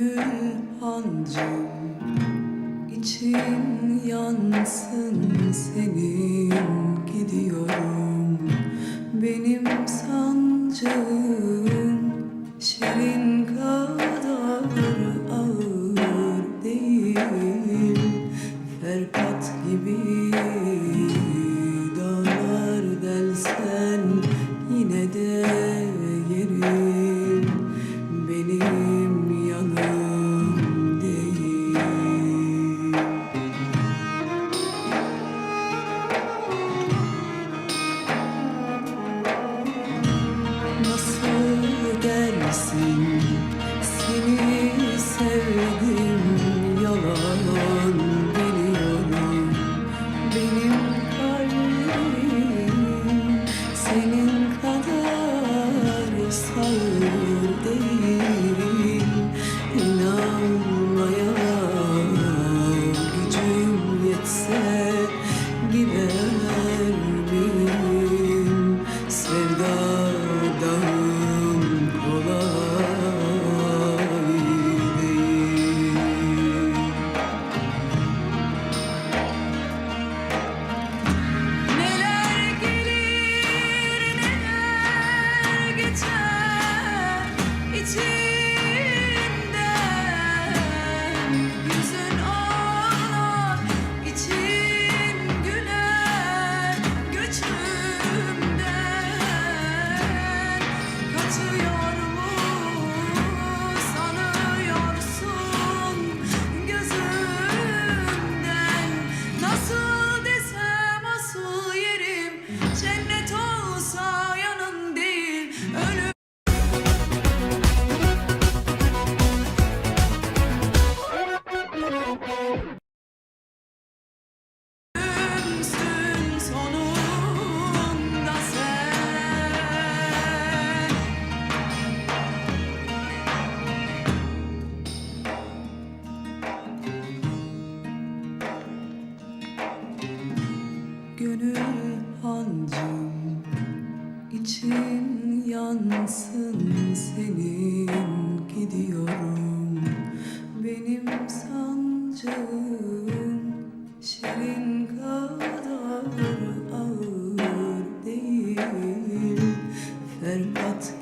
gönül hancım İçim yansın senin gidiyorum. Benim sancım şirin kadar ağır değil Ferhat gibi. neredesin?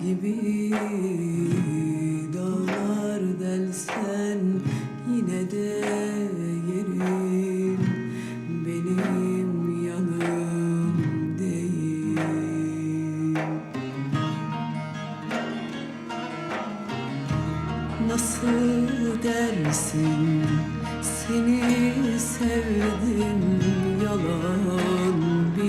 gibi dağlar delsen yine de yerin benim yanım değil. Nasıl dersin? Seni sevdim yalan bir